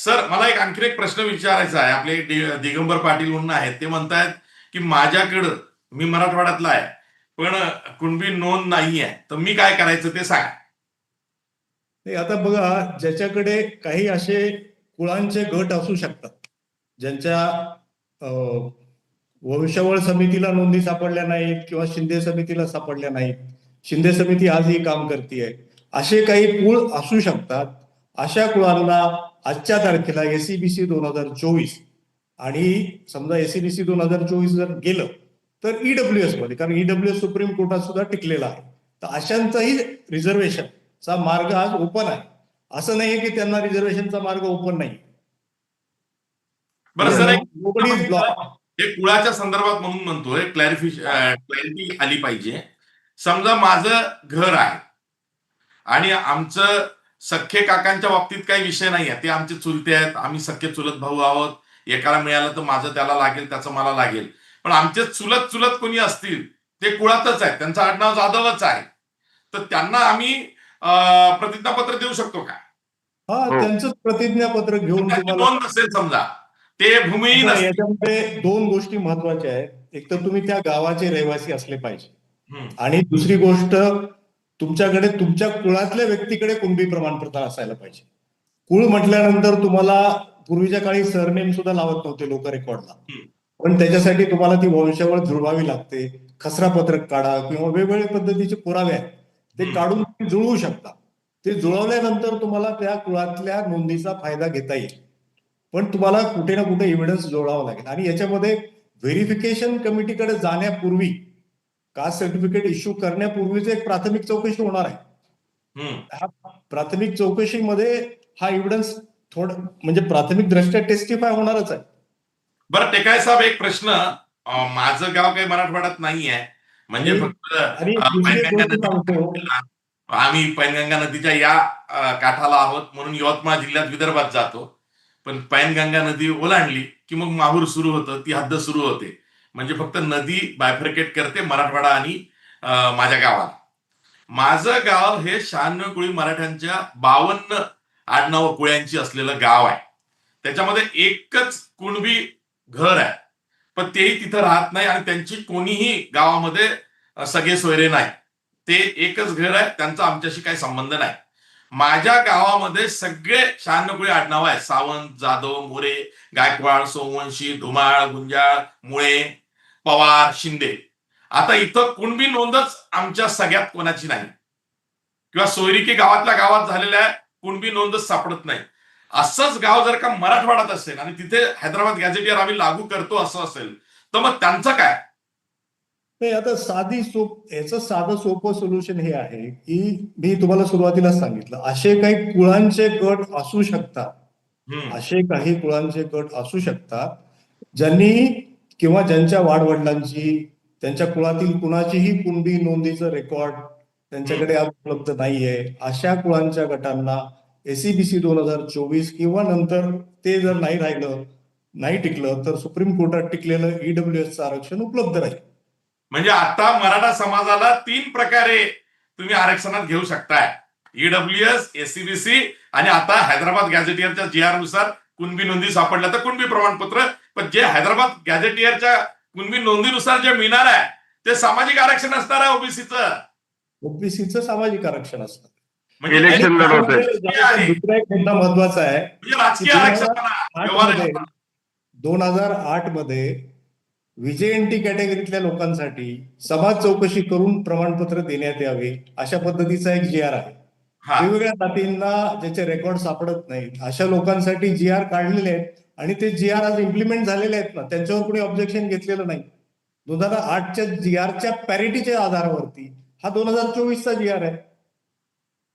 Sir मला एक आणखी एक प्रश्न विचारायचा आहे. आपले दिगंबर पाटील म्हणून आहेत. ते म्हणतायत की माझ्याकडं मी मराठवाड्यातला आहे पण कुणबी नोंद नाही आहे तर मी काय करायचं ते सांगा. आता बघा ज्याच्याकडे काही असे कुळांचे गट असू शकतात ज्यांच्या वंशवळ वंशावळ समितीला नोंदी सापडल्या नाहीत किंवा शिंदे समितीला सापडल्या नाहीत. शिंदे समिती आजही काम करते असे काही कुळ असू शकतात अशा कुळांना आजच्या तारखेला एसीबीसी दोन हजार चोवीस आणि समजा एसीबीसी दोन हजार चोवीस जर गेलं तर E ईडब्ल्यू एसमध्ये कारण ईडब्ल्यू एस सुप्रीम कोर्टात सुद्धा टिकलेला आहे. तर अशांचाही रिझर्वेशन चा मार्ग आज ओपन आहे. असं नाहीये की त्यांना रिझर्वेशनचा मार्ग ओपन नाही. हे कुळाच्या संदर्भात म्हणून म्हणतोय क्लॅरिफिश क्लॅरिटी आली पाहिजे. समजा माझं घर आहे आणि आमचं सख्खे काकांच्या बाबतीत काही विषय नाही आहे ते आमचे चुलते आहेत. आम्ही सख्खे चुलत भाऊ आहोत. एकाला मिळालं तर माझं त्याला लागेल त्याचं मला लागेल. पण आमचे चुलत चुलत कोणी असतील ते कुळातच आहेत. त्यांचं आडनाव जाधवच आहे. तर त्यांना आम्ही अं, प्रतिज्ञापत्र देऊ शकतो का? हा हो. त्यांचं प्रतिज्ञापत्र घेऊन नोंद नसेल समजा. ते भूमिहीन. याच्यामध्ये दोन गोष्टी महत्त्वाच्या आहेत. एक तर तुम्ही त्या गावाचे रहिवासी असले पाहिजे. आणि दुसरी गोष्ट तुमच्याकडे तुमच्या कुळातल्या व्यक्तीकडे कुणबी प्रमाणपत्र असायला पाहिजे. कुळ म्हटल्यानंतर तुम्हाला पूर्वीच्या काळी सरनेम सुद्धा लावत नव्हते लोक रेकॉर्डला. पण त्याच्यासाठी तुम्हाला ती वंशावळ जुळवावी लागते. खसरा पत्रक काढा किंवा वेगवेगळ्या पद्धतीचे पुरावे आहेत. ते. काढून तुम्ही जुळवू शकता. ते जुळवल्यानंतर तुम्हाला त्या कुळातल्या नोंदीचा फायदा घेता येईल. पण तुम्हाला कुठे ना कुठे एव्हिडन्स जोडावा लागेल. आणि याच्यामध्ये व्हेरिफिकेशन कमिटीकडे जाण्यापूर्वी कास्ट सर्टिफिकेट इश्यू करण्यापूर्वीच एक प्राथमिक चौकशी होणार आहे. ह्या प्राथमिक चौकशीमध्ये हा एव्हिडन्स थोडं म्हणजे प्राथमिक दृष्ट्या टेस्टिफाय होणारच आहे. बरं टेकाळे साहेब एक प्रश्न माझं गाव काही मराठवाड्यात नाही आहे म्हणजे फक्त आम्ही पैनगंगा नदीच्या या काठाला आहोत. म्हणून यवतमाळ जिल्ह्यात विदर्भात जातो. पण पैनगंगा नदी ओलांडली की मग माहूर सुरू होतं ती हद्द सुरू होते. म्हणजे फक्त नदी बायफर्केट करते मराठवाडा आणि माझ्या गावाला. माझं गाव हे शहाण्णव कुळी मराठ्यांच्या बावन्न आडनाव कुळ्यांची असलेलं गाव आहे. त्याच्यामध्ये एकच कुणबी घर आहे. पण तेही तिथं राहत नाही आणि त्यांची कोणीही गावामध्ये सगळे सोयरे नाही. ते एकच घर आहे त्यांचा आमच्याशी काही संबंध नाही. माझ्या गावामध्ये सगळे शहाण्णकुळी आडनाव आहेत. सावंत जाधव मोरे गायकवाड सोमवंशी धुमाळ गुंजाळ मुळे पवार शिंदे. आता इथं कुणबी नोंदच आमच्या सगळ्यात कोणाची नाही. किंवा सोयरिकी गावातल्या गावात झालेल्या कुणबी नोंदच सापडत नाही. असंच गाव जर का मराठवाड्यात असेल आणि तिथे हैदराबाद गॅझेटियर आम्ही लागू करतो असं असेल तर मग त्यांचं काय? नाही आता साधी सोप याचं साधं सोपं सोल्युशन हे आहे की मी तुम्हाला सुरुवातीला सांगितलं असे काही कुळांचे गट असू शकतात. असे काही कुळांचे गट असू शकतात ज्यांनी किंवा ज्यांच्या वाडवडिलांची त्यांच्या कुळातील कुणाचीही कुंडी नोंदीचं रेकॉर्ड त्यांच्याकडे आज उपलब्ध नाहीये अशा कुळांच्या गटांना एसीबीसी दोन हजार चोवीस किंवा नंतर ते जर नाही राहिलं नाही टिकलं तर सुप्रीम कोर्टात टिकलेलं ईडब्ल्यू एस आरक्षण उपलब्ध राहील. म्हणजे आता मराठा समाजाला तीन प्रकारे तुम्ही आरक्षणात घेऊ शकताय. ईडब्ल्यू एस एसीबीसी आणि आता हैदराबाद गॅझेटियरच्या जी आरनुसार कुणबी नोंदी सापडल्या तर कुणबी प्रमाणपत्र. पण जे हैदराबाद गॅझेटियरच्या कुणबी नोंदीनुसार जे मिळणार आहे ते सामाजिक आरक्षण असणार आहे ओबीसीचं. ओबीसीचं सामाजिक आरक्षण असतं म्हणजे. म्हणजे दुसरा एक मुद्दा महत्त्वाचा आहे. मध्ये दोन हजार आठमध्ये व्हीजेएनटी कॅटेगरीतल्या लोकांसाठी समाज चौकशी करून प्रमाणपत्र देण्यात यावे अशा पद्धतीचा एक जी आर आहे. वेगवेगळ्या जातींना ज्याचे रेकॉर्ड सापडत नाहीत. अशा लोकांसाठी जी आर काढलेले आहेत आणि ते जी आर आज इम्प्लिमेंट झालेले आहेत ना त्यांच्यावर कोणी ऑब्जेक्शन घेतलेलं नाही. दोन हजार आठच्या जी आरच्या पॅरिटीच्या आधारावरती हा दोन हजार चोवीसचा जी आर आहे.